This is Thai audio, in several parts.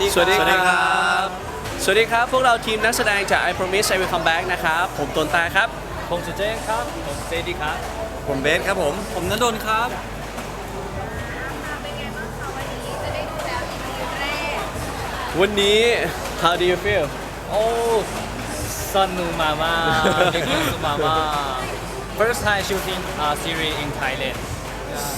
ดีสวัสดีสวัสดีคครัรับบสวัสดีครับ พวกเราทีมนักแสดงจาก I Promise I Will Come Back นะครับ ผมตนตาครับ ผมสุเจนครับ ผมเจดีครับ ผมเบสครับผม ผมนนนท์ครับ เป็นไงบ้างคะวันนี้จะได้ดูแล้ว EP แรกวันนี้ how do you feel โอ้สนุกมากมากมีความสุขมากมาก First time shooting a series in Thailand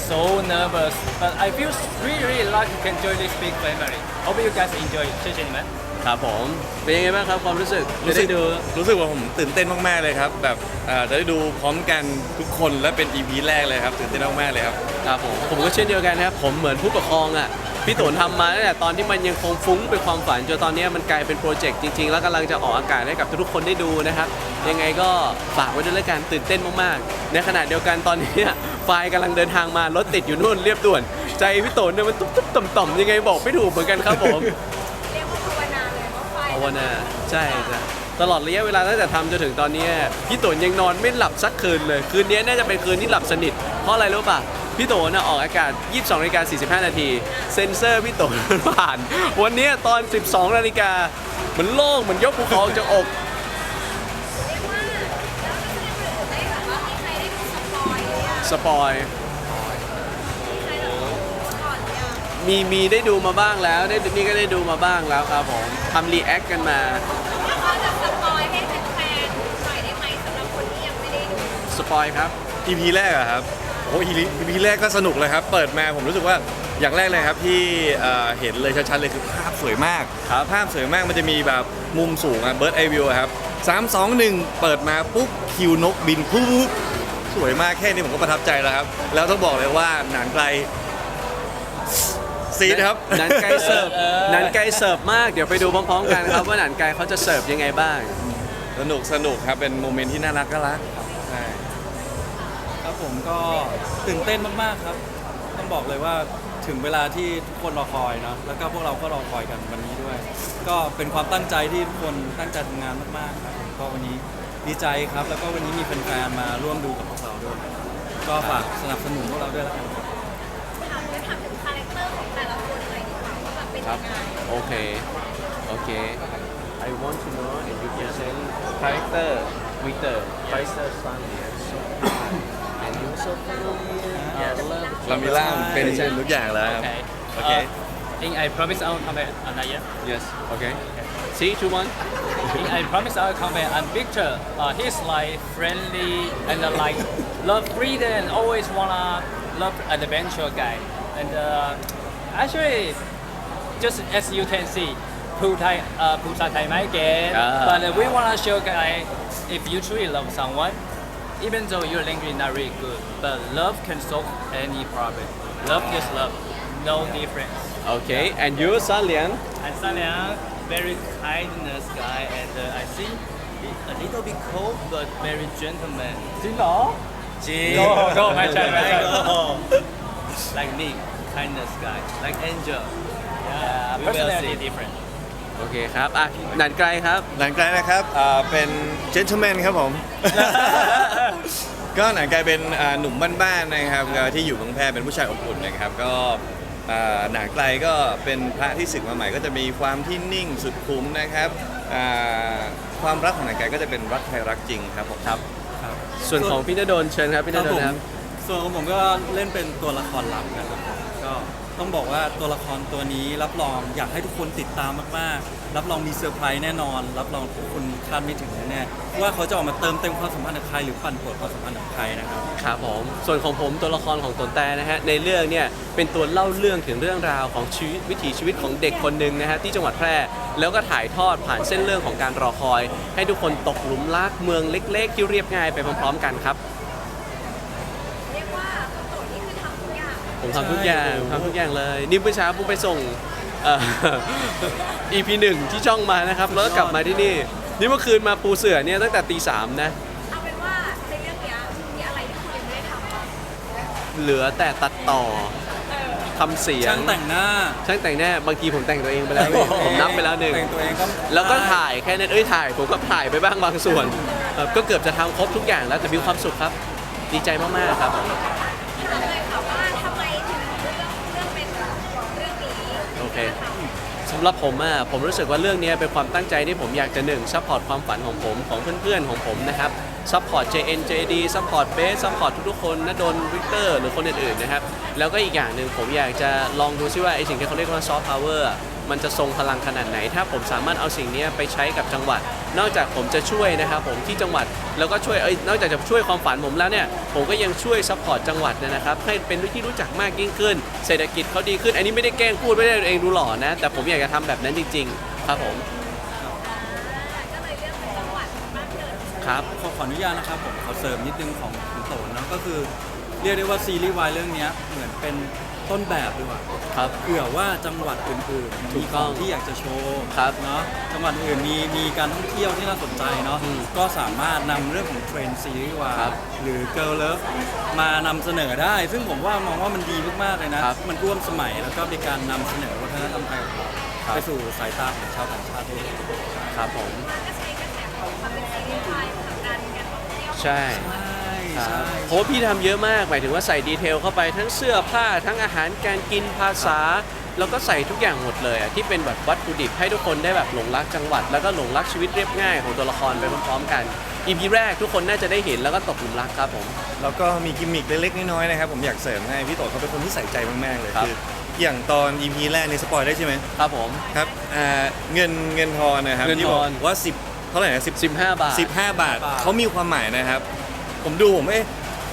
so nervous but I feel really really lucky can join this big family hope you guys enjoy 谢谢你们 ครับผม เป็นยังไงบ้างครับความรู้สึก รู้สึก จะได้ดู รู้สึกว่าผมตื่นเต้นมากๆเลยครับ แบบเอ่อจะได้ดูพร้อมกันทุกคนและเป็น EP แรกเลยครับตื่นเต้นมากๆเลยครับ ครับผม ผมก็เช่นเดียวกันนะครับ ผมเหมือนผู้ปกครองอ่ะ พี่ตุนทำมาตั้งแต่ตอนที่มันยังคงฟุ้งเป็นความฝันจนตอนนี้มันกลายเป็นโปรเจกต์จริงๆ แล้วกำลังจะออกอากาศให้กับทุกคนได้ดูนะครับ ยังไงก็ฝากไว้ด้วยแล้วกันตื่นเต้นมากๆ ในขณะเดียวกันตอนนี้ไฟล์กำลังเดินทางมารถติดอยู่นู่นเรียบด่วน ใจพี่ตุนเนี่ยมันตุ๊บๆต่อมๆยังไงบอกไม่ถูกเหมือนกันครับผมเรียกว่าภาวนาเลยว่าไฟภาวนาใช่จ้ะตลอดระยะเวลาตั้งแต่ทำจนถึงตอนนี้พี่ตุนยังนอนไม่หลับสักคืนเลย คืนนี้น่าจะเป็นคืนที่หลับสนิทเพราะอะไรรู้ป่ะ พี่ตุนน่ะออกอากาศ 22นาฬิกา45 นาที เซ็นเซอร์พี่ตุนผ่าน วันนี้ตอน 12 นาฬิกาเหมือนโล่งเหมือนยกภูเขาออกจากอกเรียกว่าแล้วนักแสดงคนอื่นได้แบบว่ามีใครได้ดูสปอยล์หรือยังสปอยมีใครแบบดูก่อนหรือยังมีมีได้ดูมาบ้างแล้วได้นี่ก็ได้ดูมาบ้างแล้วครับผมทำรีแอคกันมาพอจะสปอยล์ให้แฟนๆหน่อยได้ไหมสำหรับคนที่ยังไม่ได้ดูสปอยครับ EP แรกอะครับ โอ้ EP EP แรกก็สนุกเลยครับ เปิดมาผมรู้สึกว่าอย่างแรกเลยครับที่เอ่อเห็นเลยชัดๆเลยคือภาพสวยมากครับภาพสวยมากมันจะมีแบบมุมสูงอะเบิร์ดไอวิวครับสามสองหนึ่งเปิดมาปุ๊บคิวนกบินปุ๊บสวยมากแค่นี้ผมก็ประทับใจแล้วครับ แล้วต้องบอกเลยว่าหนังไกลซีดครับ หนันไกเสิร์ฟหนันไกเสิร์ฟมาก เดี๋ยวไปดูพร้อมๆกันครับว่าหนันไกเขาจะเสิร์ฟยังไงบ้าง สนุกสนุกครับ เป็นโมเมนต์ที่น่ารักก็รักใช่ครับ ผมก็ตื่นเต้นมากๆครับ ต้องบอกเลยว่าถึงเวลาที่ทุกคนรอคอยเนาะแล้วก็พวกเราก็รอคอยกันวันนี้ด้วย ก็เป็นความตั้งใจที่ทุกคนตั้งใจทำงานมากๆครับผมก็วันนี้ดีใจครับ แล้วก็วันนี้มีแฟนๆมาร่วมดูกับพวกเราด้วย ก็ฝากสนับสนุนพวกเราด้วยแล้วกันถามถามถึงคาแรคเตอร์ของแต่ละคนหน่อยดีกว่าว่าแบบเป็นครัยับงไงโอเค โอเค I want to know if you can say character with the Pfizer yes ลามิล่าเป็นทุกอย่างแล้วครับ Okay. Okay. Uh, in I promise I will come back another year. yes okay three two one In I promise I will come back. I'm Victor. Uh, he's like friendly and uh, like love freedom and always wanna love adventure guy. And uh, actually, just as you can see, Putai uh, Putai Thai Mai again. Ah. But uh, we wanna show guy if you truly love someone, even though your language is not really good, but love can solve any problem. Love is love, no difference. Okay, yeah. and you, San Lian? I'm San Lian, very kindness guy, and uh, I think a little bit cold, but very gentleman. Jino? Jino. Go, my child, my child. like me, kindness guy, like angel. Yeah, yeah we different. โอเคครับอะหนันไกลครับ หนังไกลนะครับอ่าเป็นเจน t l e m a n ครับผม ก็หนังไกลเป็นอ่าหนุ่มบ้านๆนะครับก็ที่อยู่เมืองแพร่เป็นผู้ชายอบอุ่นนะครับ ก็อ่าหนังไกลก็เป็นพระที่ศึกมาใหม่ ก็จะมีความที่นิ่งสุดคุ้มนะครับอ่าความรักของหนังไกลก็จะเป็นรักใครรักจริงครับผมครับครับส่วนของพี่ณดลเชิญครับพี่ณครับดผลมครับ ส่วนของผมก็เล่นเป็นตัวละครหลักนะครับผมก็ ต้องบอกว่าตัวละครตัวนี้รับรองอยากให้ทุกคนติดตามมากๆ รับรองมีเซอร์ไพรส์แน่นอน รับรองทุกคนคาดไม่ถึงแน่ๆว่าเขาจะออกมาเติมเต็มความสัมพันธ์กับใครหรือปั่นป่วนความสัมพันธ์กับใครนะครับครับผมส่วนของผมตัวละครของตนแต่นะฮะในเรื่องเนี่ยเป็นตัวเล่าเรื่องถึงเรื่องราวของชีวิตวิถีชีวิตของเด็กคนหนึ่งนะฮะที่จังหวัดแพร่ แล้วก็ถ่ายทอดผ่านเส้นเรื่องของการรอคอย ให้ทุกคนตกหลุมรักเมืองเล็ก ๆ ที่เรียบง่ายไปพร้อมๆ กันครับ ทำทุกอย่างใช่ทำทุกอย่างเลย นี่เมื่อเช้าผมไปส่งเอ่อ EP หนึ่งที่ช่องมานะครับ แล้วก็กลับมาที่นี่ นี่เมื่อคืนมาปูเสือเนี่ยตั้งแต่ตีสามนะ เอาเป็นว่าในเรื่องเนี้ยมีอะไรที่คุณยังไม่ได้ทำบ้างเหลือแต่ตัดต่อเออทำเสียงช่างแต่งหน้า ช่างแต่งหน้า บางทีผมแต่งตัวเองไปแล้วพี่ผมนับไปแล้วหนึ่งแต่งตัวเองก็แล้วก็ถ่ายแค่นั้น เอ้ยถ่าย ผมก็ถ่ายไปบ้างบางส่วนเอ่อก็เกือบจะทำครบทุกอย่างแล้วแต่มีความสุขครับ ดีใจมากๆครับ เคสำหรับผมอะผมรู้สึกว่าเรื่องนี้เป็นความตั้งใจที่ผมอยากจะหนึ่งซัพพอร์ตความฝันของผมของเพื่อนๆของผมนะครับซัพพอร์ต JN JD ซัพพอร์ตเบสซัพพอร์ตทุกๆคนนะดนวิกเตอร์หรือคนอื่นๆนะครับแล้วก็อีกอย่างหนึ่งผมอยากจะลองดูซิว่าไอสิ่งที่เขาเรียกว่าซอฟต์พาวเวอร์ มันจะทรงพลังขนาดไหน ถ้าผมสามารถเอาสิ่งนี้ไปใช้กับจังหวัด นอกจากผมจะช่วยนะครับผมที่จังหวัดแล้วก็ช่วยเอ้ยนอกจากจะช่วยความฝันผมแล้วเนี่ยผมก็ยังช่วยซัพพอร์ตจังหวัดเนยนะครับให้เป็นที่รู้จักมากยิ่งขึ้น เศรษฐกิจเขาดีขึ้น อันนี้ไม่ได้แกล้งพูดไม่ได้ตัวเองดูหล่อนะ แต่ผมอยากจะทำแบบนั้นจริง ๆ ครับผมก็เลยเลือกเป็นจังหวัดบ้านเกิดครับขอขออนุญาตนะครับผมขอเสริมนิดนึงของคุณโตนเนอะก็คือเรียกได้ว่าซีรีส์วายเรื่องเนี้ยเหมือนเป็น ต้นแบบดีกว่าครับ เผื่อว่าจังหวัดอื่นๆถูมีกขต้อองงที่อยากจะโชว์ครับเนาะจังหวัดอื่นมีมีการท่องเที่ยวที่น่าสนใจเนาะอืมก็สามารถนำเรื่องของเทรนด์ซีรีส์วายครับหรือเกิ l ลเลิฟมานำเสนอได้ ซึ่งผมว่ามองว่ามันดีมากๆเลยนะ ครับมันร่วมสมัยแล้วก็เป็นการนำเสนอวัฒนธรรมไทยของเราครับ ไปสู่สายตาของชาวต่างชาติด้วยครับผมก็ใช้กระแสของความเป็นซีรีส์วายผลักดันการท่องเที่ยวใช่ ใช่ ครับใช่เพราะว่าพี่ทำเยอะมาก หมายถึงว่าใส่ดีเทลเข้าไปทั้งเสื้อผ้าทั้งอาหารการกินภาษา แล้วก็ใส่ทุกอย่างหมดเลยอะที่เป็นแบบวัตถุดิบให้ทุกคนได้แบบหลงรักจังหวัด แล้วก็หลงรักชีวิตเรียบง่ายของตัวละครไปพร้อมๆกัน อีพีแรกทุกคนน่าจะได้เห็นแล้วก็ตกหลุมรักครับผม แล้วก็มีกิมมิคเล็กๆน้อยๆนะครับผมอยากเสริมให้พี่โตเขาเป็นคนที่ใส่ใจมากๆเลยครับ คืออย่างตอน EP แรกในสปอยได้ใช่ไหมครับผม ครับอ่าเงินเงินทอนนะครับเงินที่บอกทอน ว่า 10 เท่าไหร่นะ10 15 บาท 15 บาทเขามีความหมายนะครับ ผมดูผมเอ๊ะ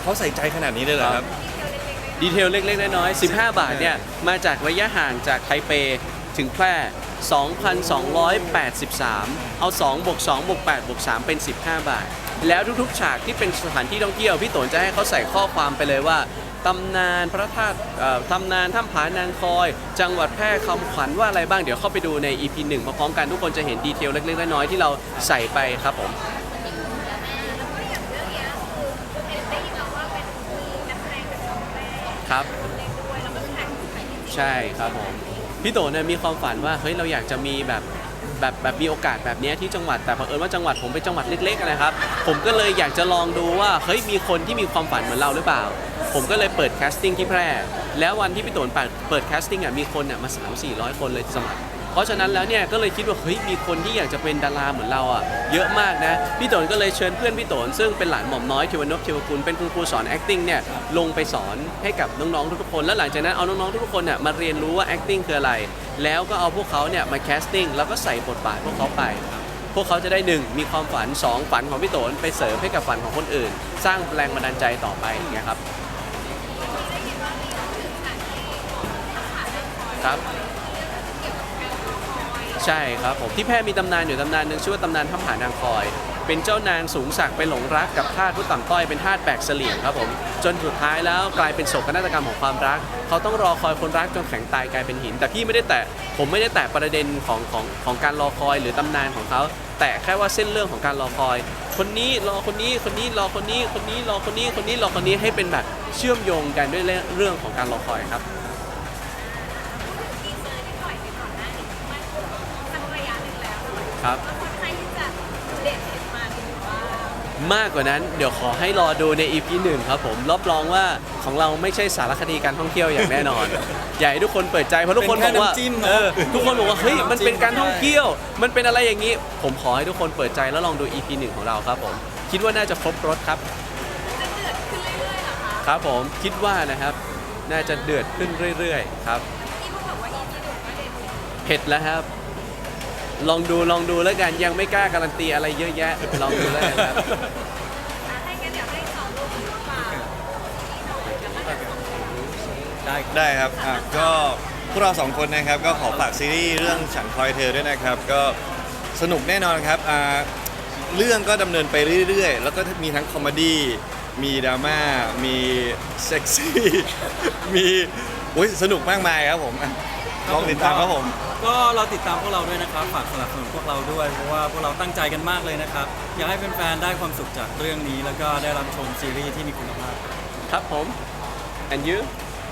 เขาใส่ใจขนาดนี้เลยเหรอครับ ดีเทลเล็ก ๆ น้อยๆ15 บาทเนี่ย มาจากระยะห่างจากไทเปถึงแพร่ 2,283 เอา 2 บวก 2 บวก 8 บวก 3 เป็น 15 บาท แล้วทุกๆ ฉากที่เป็นสถานที่ท่องเที่ยว พี่โตนจะให้เขาใส่ข้อความไปเลยว่าตำนานพระธาตุเอ่อตำนานถ้ำผานางคอย จังหวัดแพร่คำขวัญว่าอะไรบ้างเดี๋ยวเข้าไปดูใน EP 1พร้อมๆกันทุกคนจะเห็นดีเทลเล็กๆน้อยๆที่เราใส่ไปครับผม ครับ ใช่ครับผมพี่โตเนี่ยมีความฝันว่าเฮ้ยเราอยากจะมีแบบแบบแบบมีโอกาสแบบเนี้ยที่จังหวัดแต่เผอิญว่าจังหวัดผมเป็นจังหวัดเล็กๆนะครับ ผมก็เลยอยากจะลองดูว่าเฮ้ยมีคนที่มีความฝันเหมือนเราหรือเปล่า ผมก็เลยเปิดแคสติ้งที่แพร่ แล้ววันที่พี่โตนเปิดเปิดแคสติ้งอะมีคนอะมา3 4 0 0คนเลยสมัคร เพราะฉะนั้นแล้วเนี่ยก็เลยคิดว่าเฮ้ยมีคนที่อยากจะเป็นดาราเหมือนเราอะเยอะมากนะพี่โตนก็เลยเชิญเพื่อนพี่โตนซึ่งเป็นหลานหม่อมน้อยเทวนพเทวกุลเป็นคุณครูสอน acting เนี่ยลงไปสอนให้กับน้องๆทุกๆคน แล้วหลังจากนั้นเอาน้องๆทุกๆคนเนี่ยมาเรียนรู้ว่า acting คืออะไร แล้วก็เอาพวกเขาเนี่ยมา casting แล้วก็ใส่บทบาทพวกเขาไป พวกเขาจะได้หนึ่งมีความฝันสองฝันของพี่โตนไปเสริมให้กับฝันของคนอื่น สร้างแรงบันดาลใจต่อไปอย่างเงี้ยครับครับ ใช่ครับผมที่แพร่มีตำนานอยู่ตำนานหนึ่งชื่อว่าตำนานถ้ำผานางคอย เป็นเจ้านางสูงศักดิ์ไปหลงรักกับทาสผู้ต่ำต้อยเป็นทาสแบกเสลี่ยงครับผมจนสุดท้ายแล้วกลายเป็นโศกนาฏกรรมของความรัก เขาต้องรอคอยคนรักจนแข็งตายกลายเป็นหิน แต่พี่ไม่ได้แตะผมไม่ได้แตะประเด็นของของของการรอคอยหรือตำนานของเขาแต่แค่ว่าเส้นเรื่องของการรอคอย คนนี้รอคนนี้คนนี้รอคนนี้คนนี้รอคนนี้คนนี้รอคนนี้ให้เป็นแบบเชื่อมโยงกันด้วยเรื่องของการรอคอยครับ ครับแล้วคนไทยที่จะเด็ดเห็นมาหรือว่ามากกว่านั้นเดี๋ยวขอให้รอดูใน EP หนึ่งครับผมรับรองว่าของเราไม่ใช่สารคดีการท่องเที่ยวอย่างแน่นอน อยากให้ทุกคนเปิดใจเพราะทุกคนบอกว่าเป็นแค่น้ำจิ้มเนอะเออทุกคนบอกว่าเฮ้ยน้ำจิ้มมันเป็นการท่องเที่ยว มันเป็นอะไรอย่างนี้ ผมขอให้ทุกคนเปิดใจแล้วลองดู EP หนึ่งของเราครับผมคิดว่าน่าจะครบรถครับจะเดือดขึ้นเรื่อยๆเหรอคะครับ ผมคิดว่านะครับ น่าจะเดือดขึ้นเรื่อยๆครับ ที่เขาบอกว่า EP หนึ่งก็เด็ดเลยเผ็ดแล้วครับ ลองดูลองดูแล้วกันยังไม่กล้าการันตีอะไรเยอะแยะ ลองดูแล้วกันครับอะให้กันเดี๋ยวให้สองลูกฝากที่หน่อยแล้วก็จะส่งได้ได้ครับอะก็พวกเราสองคนนะครับก็ขอฝากซีรีส์เรื่องฉันคอยเธอด้วยนะครับ ก็สนุกแน่นอนครับอ่าเรื่องก็ดำเนินไปเรื่อยๆ แล้วก็มีทั้งคอมเมดี้มีดราม่ามีเซ็กซี่ มีอุ๊ยสนุกมากมายครับผมอะ ลองติดตามครับผม ก็เราติดตามพวกเราด้วยนะครับ ฝากสนับสนุนพวกเราด้วย เพราะว่าพวกเราตั้งใจกันมากเลยนะครับ อยากให้แฟนๆได้ความสุขจากเรื่องนี้ แล้วก็ได้รับชมซีรีส์ที่มีคุณภาพ ครับผม and you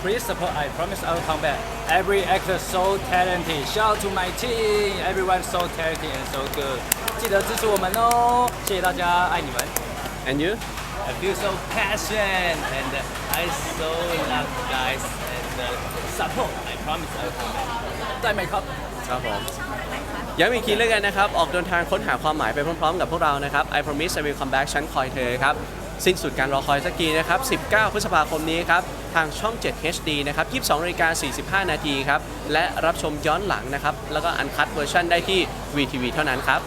Please support. I promise I will come back. Every actor so talented. Shout out to my team. Everyone so talented and so good. 记得支持我们哦，谢谢大家，爱你们。 and you I feel so passion and I so love guys and uh, support I promise I will come back ได้ไหมครับ ครับผมย้ำอีกทีแล้วกันนะครับ ออกเดินทางค้นหาความหมายไปพร้อมๆ กับพวกเรานะครับ I promise I will come back ฉันคอยเธอครับ สิ้นสุดการรอคอยสักทีนะครับ 19 พฤษภาคมนี้ครับ ทางช่อง 7 HD นะครับ 22นาฬิกา45 นาทีครับ และรับชมย้อนหลังนะครับ แล้วก็อันคัดเวอร์ชันได้ที่ VTV เท่านั้นครับ